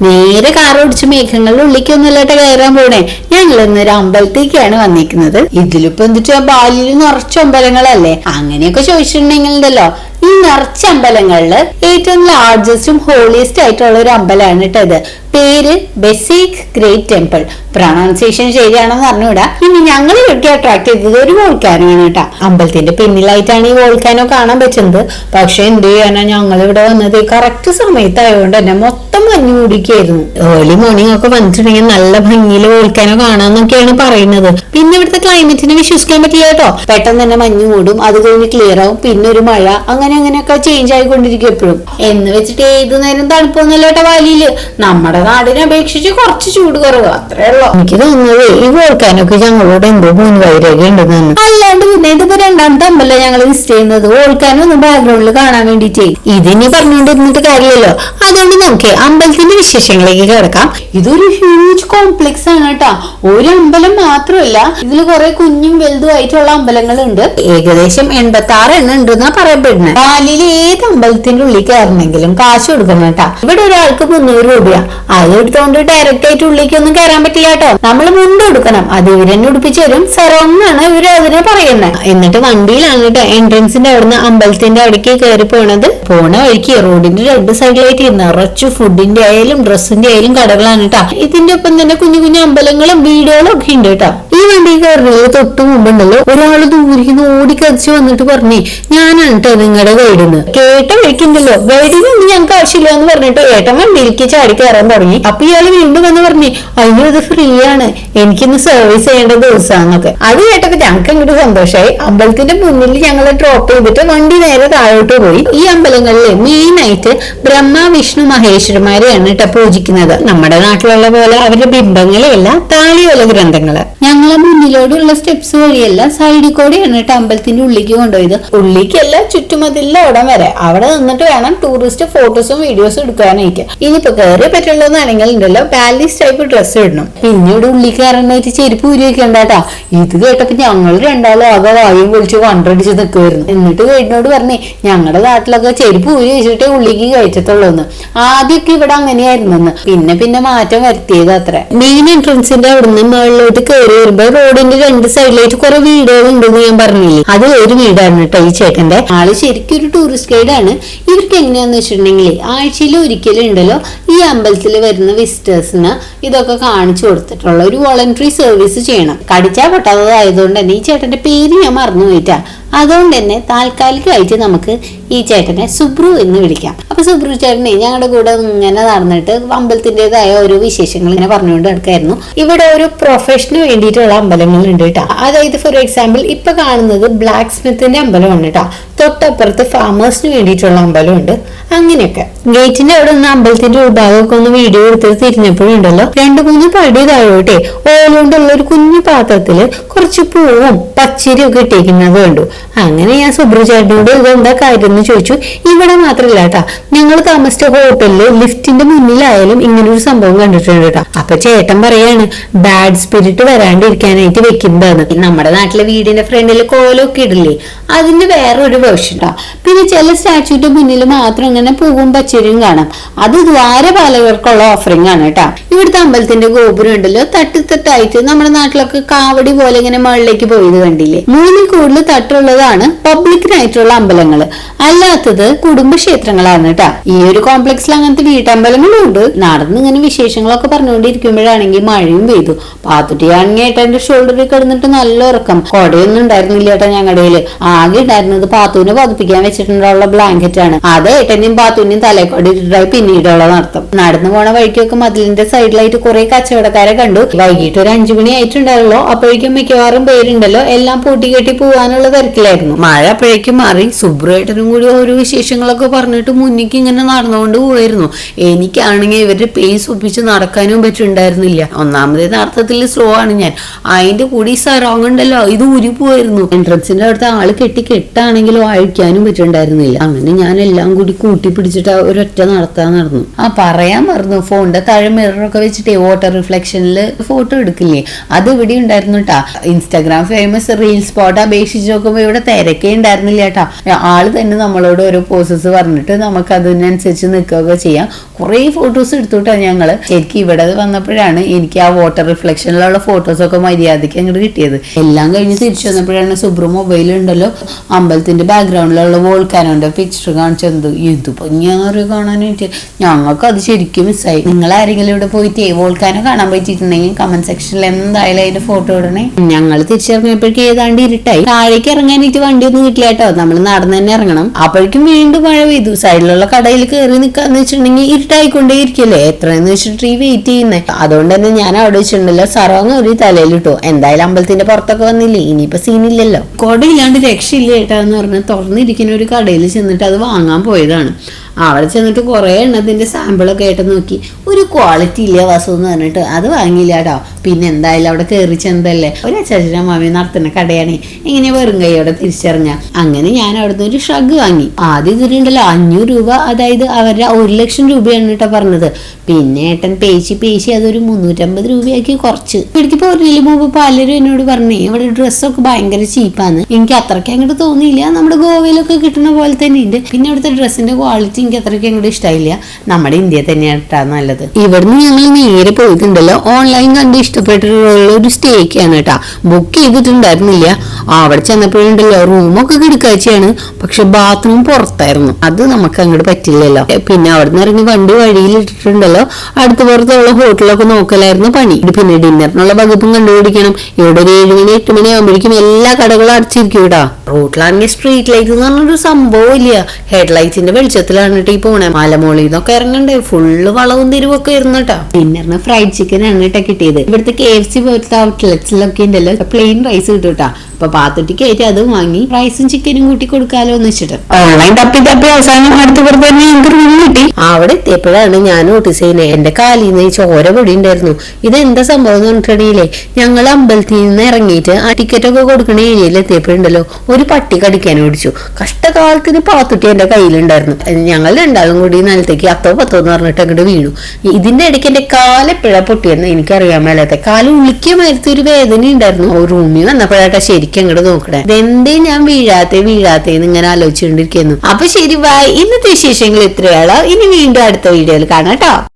നേരെ കാർ ഓടിച്ച് മേഘങ്ങളുടെ ഉള്ളിക്കൊന്നുമല്ലാട്ട് കയറാൻ പോണേ. ഞങ്ങൾ ഇന്നൊരു അമ്പലത്തേക്കാണ് വന്നിരിക്കുന്നത് ഇതിലിപ്പോ എന്തിട്ട് ബാലിയിൽ നിറച്ച അമ്പലങ്ങളല്ലേ? അങ്ങനെയൊക്കെ ചോദിച്ചിട്ടുണ്ടെങ്കിൽ ഉണ്ടല്ലോ ഈ നിറച്ച അമ്പലങ്ങളിൽ ഏറ്റവും ലാർജസ്റ്റും ഹോളിയസ്റ്റ് ആയിട്ടുള്ള ഒരു അമ്പലമാണ് കേട്ടോ ഇത്. പേര് ബെസേക് ഗ്രേറ്റ് ടെമ്പിൾ. പ്രൊണൗൺസിയേഷൻ ശരിയാണെന്ന് പറഞ്ഞുകൂടാ ഇനി ഞങ്ങൾ ഇവിടെ അട്രാക്ട് ചെയ്തത് ഒരു വോൾക്കാനോ ആണ് കേട്ടോ. അമ്പലത്തിന്റെ പിന്നിലായിട്ടാണ് ഈ വോൾക്കാനോ കാണാൻ പറ്റുന്നത്. പക്ഷെ എന്ത് ചെയ്യാനാ ഞങ്ങൾ ഇവിടെ വന്നത്? കറക്റ്റ് സമയത്തായതുകൊണ്ട് തന്നെ മൊത്തം മഞ്ഞു കൂടിക്കായിരുന്നു ഏർലി മോർണിംഗ് ഒക്കെ വന്നിട്ടുണ്ടെങ്കിൽ നല്ല ഭംഗിയിൽ വോൾക്കാനോ കാണാന്നൊക്കെയാണ് പറയുന്നത്. പിന്നെ ഇവിടുത്തെ ക്ലൈമറ്റിനെ വിശ്വസിക്കാൻ പറ്റില്ല കേട്ടോ. പെട്ടെന്ന് തന്നെ മഞ്ഞ് കൂടും അത് കഴിഞ്ഞ് ക്ലിയർ ആവും. പിന്നെ ഒരു മഴ. അങ്ങനെ അങ്ങനെയൊക്കെ ചേഞ്ച് ആയിക്കൊണ്ടിരിക്കും എപ്പോഴും. എന്ന് വെച്ചിട്ട് ഏത് നേരം തണുപ്പൊന്നുമല്ല കേട്ടോ വാലിയിൽ. നമ്മുടെ നാടിനെ അപേക്ഷിച്ച് കുറച്ച് ചൂട് കുറവ് അത്രേ ഉള്ളൂ. എനിക്ക് തോന്നുന്നത് ഈ വോൾക്കാനൊക്കെ ഞങ്ങളോട് എന്തോ മൂന്ന് വൈരാഗ്യം ഉണ്ടെന്നാണ് അല്ലാണ്ട് പിന്നെ ഇതിപ്പോ രണ്ടാമത്തെ അമ്പല ഞങ്ങൾ വിസിറ്റ് ചെയ്യുന്നത് വോൾക്കാനൊന്നും ബാക്ക്ഗ്രൗണ്ടിൽ കാണാൻ വേണ്ടിട്ടേ. ഇതിനി പറഞ്ഞുകൊണ്ടിരുന്നിട്ട് കാര്യമല്ലോ അതുകൊണ്ട് നമുക്ക് അമ്പലത്തിന്റെ വിശേഷങ്ങളിലേക്ക് കിടക്കാം. ഇതൊരു ഹ്യൂജ് കോംപ്ലക്സ് ആണ് കേട്ടോ. ഒരു അമ്പലം മാത്രമല്ല ഇതിൽ കുറെ കുഞ്ഞും വലുതും ആയിട്ടുള്ള അമ്പലങ്ങളുണ്ട്. ഏകദേശം എൺപത്തി ആറ് എണ്ണം ഉണ്ടെന്നാ പറയപ്പെടുന്നത് ബാലിയിൽ ഏത് അമ്പലത്തിന്റെ ഉള്ളിൽ കയറണമെങ്കിലും കാശ് കൊടുക്കണം കേട്ടാ. ഇവിടെ ഒരാൾക്ക് മുന്നൂറ് രൂപയാ. അത് എടുത്തോണ്ട് ഡയറക്റ്റ് ആയിട്ട് ഉള്ളിലേക്ക് ഒന്നും കയറാൻ പറ്റില്ല കേട്ടോ. നമ്മൾ മുണ്ട് കൊടുക്കണം. അത് ഇവരെന്നെ ഉടുപ്പിച്ചു തരും. സെറോന്നാണ് ഇവർ അതിനെ പറയുന്നത് എന്നിട്ട് വണ്ടിയിലാണ് കേട്ടോ എൻട്രൻസിന്റെ അവിടുന്ന് അമ്പലത്തിന്റെ അവിടേക്ക് കയറി പോണത്. പോണ വഴിക്ക് റോഡിന്റെ രണ്ട് സൈഡിലായിട്ട് നിറച്ചു ഫുഡിന്റെ ആയാലും ഡ്രസ്സിന്റെ ആയാലും കടകളാണ് കേട്ടോ. ഇതിന്റെ ഒപ്പം തന്നെ കുഞ്ഞു കുഞ്ഞു അമ്പലങ്ങളും വീടുകളും ഒക്കെ ഉണ്ട് കേട്ടോ. ഈ വണ്ടി കയറുന്നത് തൊട്ട് മുമ്പുണ്ടല്ലോ ഒരാൾ ദൂരിന്ന് ഓടിക്കതിച്ച് വന്നിട്ട് പറഞ്ഞേ ഞാനാണ് കേട്ടോ നിങ്ങളുടെ ഗൈഡിന്ന് കേട്ട വഴിക്കുണ്ടല്ലോ ഗൈഡിനൊന്നും ഞങ്ങൾക്ക് ആവശ്യമില്ല എന്ന് പറഞ്ഞിട്ട് ഏട്ടൻ വണ്ടിയിലേക്ക് ചാടി കയറാൻ തുടങ്ങി അപ്പൊ ഇയാൾ വീണ്ടും വന്ന് പറഞ്ഞേ അയ്യോ ഇത് ഫ്രീ ആണ് എനിക്കിന്ന് സർവീസ് ചെയ്യേണ്ട ദിവസമാണെന്നൊക്കെ അത് കേട്ടപ്പോ ഞങ്ങൾക്ക് അങ്ങോട്ട് സന്തോഷമായി അമ്പലത്തിന്റെ മുന്നിൽ ഞങ്ങൾ ഡ്രോപ്പ് ചെയ്തിട്ട് വണ്ടി നേരെ താഴോട്ട് പോയി ഈ അമ്പലങ്ങളിൽ മെയിൻ ആയിട്ട് ബ്രഹ്മ വിഷ്ണു മഹേശ്വരന്മാരെയാണ് കേട്ടോ പൂജിക്കുന്നത് നമ്മുടെ നാട്ടിലുള്ള പോലെ അവരുടെ ബിംബങ്ങളെയല്ല താളിയോല ഗ്രന്ഥങ്ങൾ ഞങ്ങളെ മുന്നിലോടുള്ള സ്റ്റെപ്സ് വഴിയല്ല സൈഡിൽ കൂടെയാണ് കേട്ടോ അമ്പലത്തിന്റെ ഉള്ളിലേക്ക് കൊണ്ടുപോയത്. ചുറ്റുമതില്ല ഉടം വരെ. അവിടെ നിന്നിട്ട് വേണം ടൂറിസ്റ്റ് ഫോട്ടോസും വീഡിയോസും എടുക്കാനായിട്ട്. ഇനിയിപ്പോ കയറി പറ്റുള്ളതെന്നാണെങ്കിൽ ഉണ്ടല്ലോ പാലീസ് ടൈപ്പ് ഡ്രസ്സ് ഇടണം. പിന്നീട് ഉള്ളിൽ കയറാനായിട്ട് ചെരുപ്പ് ഊരിയൊക്കെ ഇത് കേട്ടപ്പോ ഞങ്ങൾ രണ്ടാളും ആകെ വായും പൊളിച്ച് വണ്ടടിച്ച് നിൽക്കുമായിരുന്നു എന്നിട്ട് വീടിനോട് പറഞ്ഞേ ഞങ്ങളുടെ നാട്ടിലൊക്കെ ചെരുപ്പ് ഊരി വെച്ചിട്ടേ ഉള്ളിക്ക് കയറ്റത്തുള്ളൂ എന്ന് ആദ്യമൊക്കെ ഇവിടെ അങ്ങനെയായിരുന്നു പിന്നെ പിന്നെ മാറ്റം വരുത്തിയത് അത്ര. മെയിൻ എൻട്രൻസിന്റെ അവിടുന്ന് മുകളിലോട്ട് കയറി വരുമ്പോ റോഡിന്റെ രണ്ട് സൈഡിലായിട്ട് കുറെ വീടുകൾ ഉണ്ടെന്ന് ഞാൻ പറഞ്ഞില്ലേ? അത് ഒരു വീടാണ് കേട്ടോ ഈ ചേട്ടന്റെ ആൾ ശരിക്കും ഒരു ടൂറിസ്റ്റ് ഗൈഡ് ആണ്. ഇവർക്ക് എങ്ങനെയാന്ന് വെച്ചിട്ടുണ്ടെങ്കിൽ ആഴ്ചയിൽ ഒരിക്കലും ഉണ്ടല്ലോ ഈ അമ്പലത്തിൽ വരുന്ന വിസിറ്റേഴ്സിന് ഇതൊക്കെ കാണിച്ചു കൊടുത്തിട്ടുള്ള ഒരു വോളണ്ടറി സർവീസ് ചെയ്യണം. കടിച്ചാ പൊട്ടാത്തതായതുകൊണ്ട് തന്നെ ഈ ചേട്ടന്റെ പേര് ഞാൻ മറന്നു പോയിട്ടാ അതുകൊണ്ട് തന്നെ താൽക്കാലികമായിട്ട് നമുക്ക് ഈ ചേട്ടനെ സുബ്രു എന്ന് വിളിക്കാം. അപ്പൊ സുബ്രു ചേട്ടനെ ഞങ്ങളുടെ കൂടെ ഇങ്ങനെ നടന്നിട്ട് അമ്പലത്തിന്റെതായ ഓരോ വിശേഷങ്ങൾ ഇങ്ങനെ പറഞ്ഞുകൊണ്ട് നടക്കായിരുന്നു. ഇവിടെ ഒരു പ്രൊഫഷന് വേണ്ടിയിട്ടുള്ള അമ്പലങ്ങളുണ്ട് കേട്ടോ. അതായത് ഫോർ എക്സാമ്പിൾ ഇപ്പൊ കാണുന്നത് ബ്ലാക്ക് സ്മിത്തിന്റെ അമ്പലമാണ് കേട്ടോ. തൊട്ടപ്പുറത്ത് ഫാമേഴ്സിന് വേണ്ടിയിട്ടുള്ള അമ്പലമുണ്ട്. അങ്ങനെയൊക്കെ. ഗേറ്റിന്റെ അവിടെ നിന്ന് അമ്പലത്തിന്റെ ഉൾഭാഗമൊക്കെ ഒന്ന് വീഡിയോ എടുത്തിട്ട് തിരിഞ്ഞപ്പോഴുണ്ടല്ലോ രണ്ടു മൂന്ന് പടി താഴോട്ടെ ഓലോണ്ടുള്ള ഒരു കുഞ്ഞു പാത്രത്തിൽ കുറച്ച് പൂവും പച്ചരിയും ഒക്കെ ഇട്ടേക്കുന്നത് കണ്ടു. അങ്ങനെ ഞാൻ സുബ്രു ചേട്ടനോട് ഇതെന്താ കാര്യം എന്ന് ചോദിച്ചു. ഇവിടെ മാത്രല്ല കേട്ടാ ഞങ്ങൾ താമസിച്ച ഹോട്ടലിൽ ലിഫ്റ്റിന്റെ മുന്നിലായാലും ഇങ്ങനെ ഒരു സംഭവം കണ്ടിട്ടുണ്ട് കേട്ടോ അപ്പൊ ചേട്ടൻ പറയാണ് ബാഡ് സ്പിരിറ്റ് വരാണ്ടിരിക്കാനായിട്ട് വെക്കുന്നതാണ്. നമ്മുടെ നാട്ടിലെ വീടിന്റെ ഫ്രണ്ടിൽ കോലൊക്കെ ഇടില്ലേ? അതിന്റെ വേറെ വേർഷൻ പിന്നെ ചില സ്റ്റാച്യൂന്റെ മുന്നിൽ മാത്രം ഇങ്ങനെ പൂവും പച്ചരിയും കാണാം. അത് ദ്വാരപാലകർക്കുള്ള ഓഫറിംഗ് ആണ് കേട്ടോ. ഇവിടുത്തെ അമ്പലത്തിന്റെ ഗോപുരം ഉണ്ടല്ലോ. തട്ടിത്തട്ടായിട്ട് നമ്മുടെ നാട്ടിലൊക്കെ കാവടി പോലെ ഇങ്ങനെ മുകളിലേക്ക് പോയത് കണ്ടില്ലേ? മൂന്നിൽ കൂടുതൽ തട്ടുള്ളതാണ് പബ്ലിക്കിനായിട്ടുള്ള അമ്പലങ്ങൾ അല്ലാത്തത് കുടുംബക്ഷേത്രങ്ങളാണ് കേട്ടോ. ഈ ഒരു കോംപ്ലക്സിൽ അങ്ങനത്തെ വീട്ടമ്പലങ്ങളും ഉണ്ട് നടന്ന് ഇങ്ങനെ വിശേഷങ്ങളൊക്കെ പറഞ്ഞുകൊണ്ടിരിക്കുമ്പോഴാണെങ്കിൽ മഴയും പെയ്തു. പാത്തുട്ടിയാണെങ്കിൽ ഏട്ടന്റെ ഷോൾഡറിൽ കിടന്നിട്ട് നല്ല ഉറക്കം. കൊടയൊന്നും ഉണ്ടായിരുന്നില്ല ഏട്ടാ ഞങ്ങളുടെ ആകെ ഉണ്ടായിരുന്നത് പാത്തുവിനെ പതിപ്പിക്കാൻ വെച്ചിട്ടുള്ള ബ്ലാങ്കറ്റ് ആണ്. അത് ഏട്ടന്റെയും പാത്തുവിന്റെയും തലക്കൊടി ഇട്ടിട്ടായി പിന്നീടുള്ള നടത്തും നടന്നു പോണ വഴിക്കൊക്കെ മതിലിന്റെ സൈഡിലായിട്ട് കുറെ കച്ചവടക്കാരെ കണ്ടു. വൈകിട്ട് ഒരു അഞ്ചു മണി ആയിട്ടുണ്ടായല്ലോ അപ്പോഴേക്കും മിക്കവാറും പേരുണ്ടല്ലോ. എല്ലാം പൂട്ടിക്കെട്ടി പോവാനുള്ള തിരക്കിലായിരുന്നു. മഴ അപ്പോഴേക്കും മാറി. സുബ്രേട്ടനും കൂടി ഓരോ വിശേഷങ്ങളൊക്കെ പറഞ്ഞിട്ട് മുന്നിക്ക് ഇങ്ങനെ നടന്നുകൊണ്ട് പോയിരുന്നു എനിക്കാണെങ്കിൽ ഇവരുടെ പേസ് ഒപ്പിച്ച് നടക്കാനും പറ്റുണ്ടായിരുന്നില്ല ഒന്നാമതേ നടത്തത്തിൽ സ്ലോ ആണ് ഞാൻ. അതിന്റെ കൂടി സറോങ് ഉണ്ടല്ലോ. ഇത് ഊരി പോയിരുന്നു എൻട്രൻസിന്റെ അടുത്ത് ആൾ കെട്ടി കെട്ടാണെങ്കിലോ വാഴിക്കാനും പറ്റുണ്ടായിരുന്നില്ല. അങ്ങനെ ഞാൻ എല്ലാം കൂടി കൂട്ടി പിടിച്ചിട്ട് ഒരൊറ്റ നടത്താൻ നടന്നു. ആ പറയാൻ മറന്നു. ഫോണിന്റെ താഴെ മിററൊക്കെ വെച്ചിട്ട് വാട്ടർ റിഫ്ലക്ഷനിൽ ഫോട്ടോ എടുക്കില്ലേ? അത് ഇവിടെ ഉണ്ടായിരുന്നു കേട്ടാ ഇൻസ്റ്റാഗ്രാം ഫേമസ് റീൽ സ്പോട്ട് അപേക്ഷിച്ച് നോക്കുമ്പോ ഇവിടെ തിരക്കേ ഉണ്ടായിരുന്നില്ല കേട്ടാ ആൾ തന്നെ നമ്മളോട് ഓരോ പോസസ് പറഞ്ഞിട്ട് നമുക്ക് അതിനനുസരിച്ച് നിൽക്കുകയൊക്കെ ചെയ്യാം. കുറേ ഫോട്ടോസ് എടുത്തുട്ടാ ഞങ്ങൾ. ശരിക്കും ഇവിടെ വന്നപ്പോഴാണ് എനിക്ക് ആ വാട്ടർ റിഫ്ലക്ഷനിലുള്ള ഫോട്ടോസ് ഒക്കെ മര്യാദയ്ക്ക് അങ്ങോട്ട് കിട്ടിയത്. എല്ലാം കഴിഞ്ഞ് തിരിച്ചു വന്നപ്പോഴാണ് സുബ്രു മൊബൈൽ ഉണ്ടല്ലോ. അമ്പലത്തിന്റെ ബാക്ക്ഗ്രൗണ്ടിലുള്ള വോൾക്കാനോന്റെ പിക്ചർ കാണിച്ചെന്ത് ഇത് ഭംഗിയാറ് കാണാനായിട്ട്. ഞങ്ങൾക്ക് അത് ശരിക്കും മിസ്സായി നിങ്ങൾ ആരെങ്കിലും ഇവിടെ പോയിട്ട് വോൾക്കാനോ കാണാൻ പറ്റിയിട്ടുണ്ടെങ്കിൽ കമന്റ് സെക്ഷനിൽ എന്തായാലും അതിന്റെ ഫോട്ടോ ഇടണേ. ഞങ്ങൾ തിരിച്ചിറങ്ങിയപ്പോഴേക്കും ഏതാണ്ട് ഇരുട്ടായി. താഴേക്ക് ഇറങ്ങാനായിട്ട് വണ്ടി ഒന്നും കിട്ടില്ല കേട്ടോ. നമ്മൾ നടന്ന് തന്നെ ഇറങ്ങണം. അപ്പോഴേക്കും വീണ്ടും മഴ പെയ്തു. സൈഡിലുള്ള കടയിൽ കയറി നിൽക്കാന്ന് വെച്ചിട്ടുണ്ടെങ്കിൽ ഇരുട്ടായിക്കൊണ്ടേ ഇരിക്കല്ലേ? എത്രയെന്ന് വെച്ചിട്ട് ഈ വെയിറ്റ് ചെയ്യുന്നേ? അതുകൊണ്ട് തന്നെ ഞാൻ അവിടെ വെച്ചിട്ടുണ്ടല്ലോ. സർവങ്ങ് ഒരു തലയിലിട്ടു എന്തായാലും അമ്പലത്തിന്റെ പുറത്തൊക്കെ വന്നില്ലേ? ഇനിയിപ്പോ സീനില്ലല്ലോ കൊടയില്ലാണ്ട് രക്ഷയില്ല ഏട്ടാ എന്ന് പറഞ്ഞ് തുറന്നിരിക്കുന്ന ഒരു കടയിൽ ചെന്നിട്ട് അത് വാങ്ങാൻ പോയതാണ്. അവിടെ ചെന്നിട്ട് കുറേ എണ്ണത്തിന്റെ സാമ്പിളൊക്കെ ആയിട്ട് നോക്കി. ഒരു ക്വാളിറ്റി ഇല്ല വസു എന്ന് പറഞ്ഞിട്ട്. അത് വാങ്ങിയില്ല കേട്ടോ പിന്നെ എന്തായാലും അവിടെ കയറി ചെന്നതല്ലേ? ഒരു അച്ചാച്ചന മാമി നടത്തുന്ന കടയാണ്. ഇങ്ങനെ വെറും കൈയോടെ തിരിച്ചറിഞ്ഞ. അങ്ങനെ ഞാൻ അവിടുന്ന് ഒരു ഷഗ് വാങ്ങി. ആദ്യം ഇതിലുണ്ടല്ലോ അഞ്ഞൂറ് രൂപ. അതായത് അവരുടെ ഒരു ലക്ഷം രൂപയാണ് കേട്ടോ പറഞ്ഞത്. പിന്നെ ഏട്ടൻ പേശി പേശി അതൊരു മുന്നൂറ്റമ്പത് രൂപയാക്കി കുറച്ച്. ഇവിടേക്ക് പോരുന്നതിന് മുമ്പ് പലരും എന്നോട് പറഞ്ഞേ ഇവിടെ ഡ്രസ്സൊക്കെ ഭയങ്കര ചീപ്പാണ് എനിക്ക് അത്രയ്ക്ക് അങ്ങോട്ട് തോന്നിയില്ല. നമ്മുടെ ഗോവയിലൊക്കെ കിട്ടുന്ന പോലെ തന്നെ ഉണ്ട്. പിന്നെ അവിടുത്തെ ഡ്രസ്സിന്റെ ക്വാളിറ്റി എനിക്ക് അത്രയ്ക്ക് അങ്ങോട്ട് ഇഷ്ടമായില്ല നമ്മുടെ ഇന്ത്യ തന്നെയാണ് നല്ലത്. ഇവിടുന്ന് ഞങ്ങൾ നേരെ പോയിട്ടുണ്ടല്ലോ. ഓൺലൈൻ കണ്ട് ഇഷ്ടപ്പെട്ടിട്ടുള്ള ഒരു സ്റ്റേക്കാണ് കേട്ടാ. ബുക്ക് ചെയ്തിട്ടുണ്ടായിരുന്നില്ല. അവിടെ ചെന്നപ്പോഴുണ്ടല്ലോ റൂമൊക്കെ കിടക്കാഴ്ചയാണ്. പക്ഷെ ബാത്റൂം പുറത്തായിരുന്നു. അത് നമുക്ക് അങ്ങോട്ട് പറ്റില്ലല്ലോ. പിന്നെ അവിടെ നിന്ന് ഇറങ്ങി വണ്ടി വഴിയിൽ ഇട്ടിട്ടുണ്ടല്ലോ. അടുത്ത പുറത്തുള്ള ഹോട്ടലൊക്കെ നോക്കലായിരുന്നു പണി. പിന്നെ ഡിന്നറിനുള്ള വകുപ്പും കണ്ടുപിടിക്കണം. ഇവിടെ ഒരു ഏഴ് മണി എട്ട് മണി ആകുമ്പോഴേക്കും എല്ലാ കടകളും അടച്ചിരിക്കും കേട്ടാ. റോട്ടിലാണെങ്കിൽ സ്ട്രീറ്റ് ലൈറ്റ് എന്ന് പറഞ്ഞൊരു സംഭവം ഇല്ല. ഹെഡ് ലൈറ്റിന്റെ വെളിച്ചത്തിലാണ്. കേട്ടോ ഈ പോണേ. മലമോളി ഇതൊക്കെ ഇറങ്ങണ്ടേ. ഫുള്ള് വളവും തിരിവൊക്കെ ആയിരുന്നു കേട്ടോ. ഫ്രൈഡ് ചിക്കൻ ആണ് കേട്ടോ കിട്ടിയത്. ഇവിടുത്തെ കെ എഫ് സി പോലത്തെ ഔട്ട്ലെറ്റ്സിലൊക്കെ ഉണ്ടല്ലോ. പ്ലെയിൻ റൈസ് കിട്ടും കേട്ടോ. അപ്പൊ പാത്തുട്ടി കയറ്റി അതും വാങ്ങി റൈസും ചിക്കനും കൂട്ടി കൊടുക്കാലോ എന്ന് വെച്ചിട്ട്. ഓൺലൈൻ തപ്പി തപ്പി അവസാനം അടുത്ത് തന്നെ എനിക്ക് റൂം കിട്ടി? അവിടെ എത്തിയപ്പോഴാണ് ഞാൻ നോട്ടീസ് ചെയ്യുന്നത് എന്റെ കാലിൽ നിന്ന് ചോര പൊടി ഉണ്ടായിരുന്നു. ഇത് എന്താ സംഭവം എന്ന് പറഞ്ഞിട്ടുണ്ടെങ്കിലേ ഞങ്ങൾ അമ്പലത്തിൽ നിന്ന് ഇറങ്ങിയിട്ട് ആ ടിക്കറ്റ് ഒക്കെ കൊടുക്കുന്ന ഏരിയയിൽ എത്തിയപ്പോഴുണ്ടല്ലോ ഒരു പട്ടി കടിക്കാൻ ഓടിച്ചു. കഷ്ടകാലത്തിന് പാത്തുട്ടി എന്റെ കയ്യിലുണ്ടായിരുന്നു. ഞങ്ങൾ രണ്ടാളും കൂടി നിലത്തേക്ക് അത്തോ പത്തോ എന്ന് പറഞ്ഞിട്ട് അങ്ങോട്ട് വീണു. ഇതിന്റെ ഇടയ്ക്ക് എന്റെ കാലെപ്പോഴാ പൊട്ടിയെന്ന് എനിക്കറിയാൻ മേലാത്ത കാൽ മരത്ത് ഒരു വേദന ഉണ്ടായിരുന്നു റൂമിൽ വന്നപ്പോഴാട്ടെ ശരിക്കും അങ്ങോട്ട് നോക്കണേ. ഇതെന്തേ ഞാൻ വീഴാത്തെ വീഴാത്തേന്ന് ഇങ്ങനെ ആലോചിച്ചുകൊണ്ടിരിക്കുന്നു. അപ്പൊ ശരി ബൈ ഇന്നത്തെ വിശേഷങ്ങൾ ഇത്രയാളോ. ഇനി വീണ്ടും അടുത്ത വീഡിയോയിൽ കാണാം കേട്ടോ.